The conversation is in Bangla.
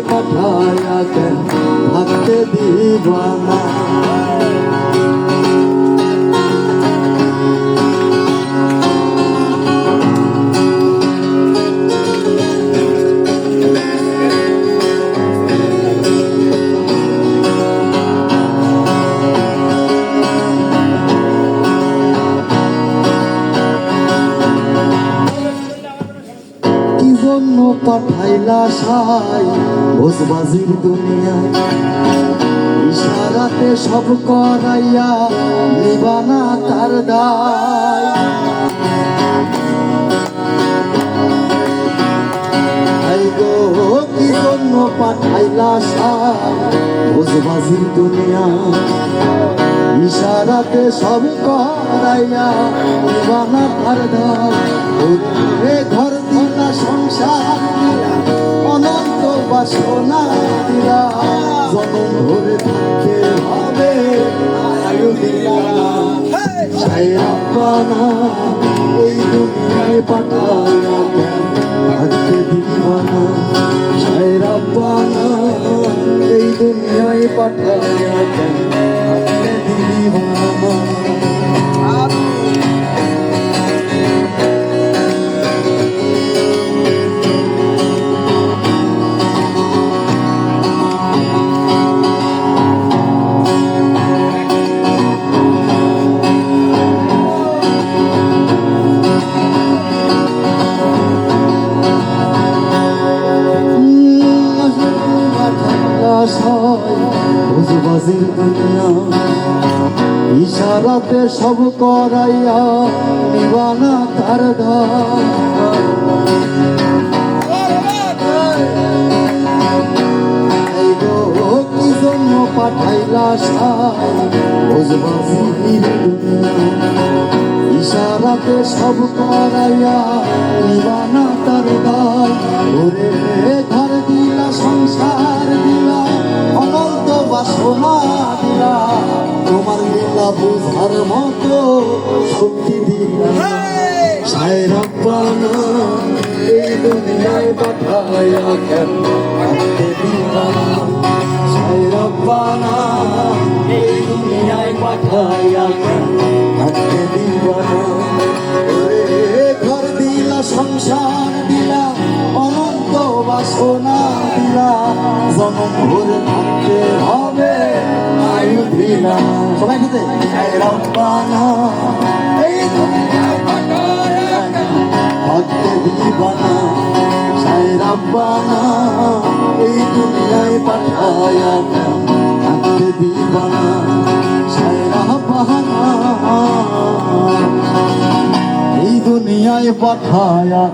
পাঠায়া কেন থাকতে দিবানা জন্য পাঠাইলা সাই। ভোজবাজির দুনিয়ায় ইশারাতে সব করাইয়া নিবানা তার কি জন্য পাঠাইলা সাই? ভোজবাজির দুনিয়ায় ইশারাতে সব করাইয়া নিবানা তার দায়। ঘর কেন? থাকতে দিবানা বুঝবাজির ইশারাতে সব করাইয়া নিবানা তার জন্য পাঠাইলা ইশারাতে সব করাইয়া নিবানা তার দায় বুঝার মতো শক্তি দিলা ছায় রব্বানা এই দুনিয়ায় কেন? এই কেন? দিবা ঘর দিলা সংসার দিলা অনন্ত বাসনা দিলা জনম ভরে থাকতে আয়ু দিলা। সবাই রব্বানা, এই দুনিয়ায় পাঠাইয়া কেন না সাই এই দুনিয়ায় কেন থাকতে সাই রব্বানা। এই দুনিয়ায় পাঠায়া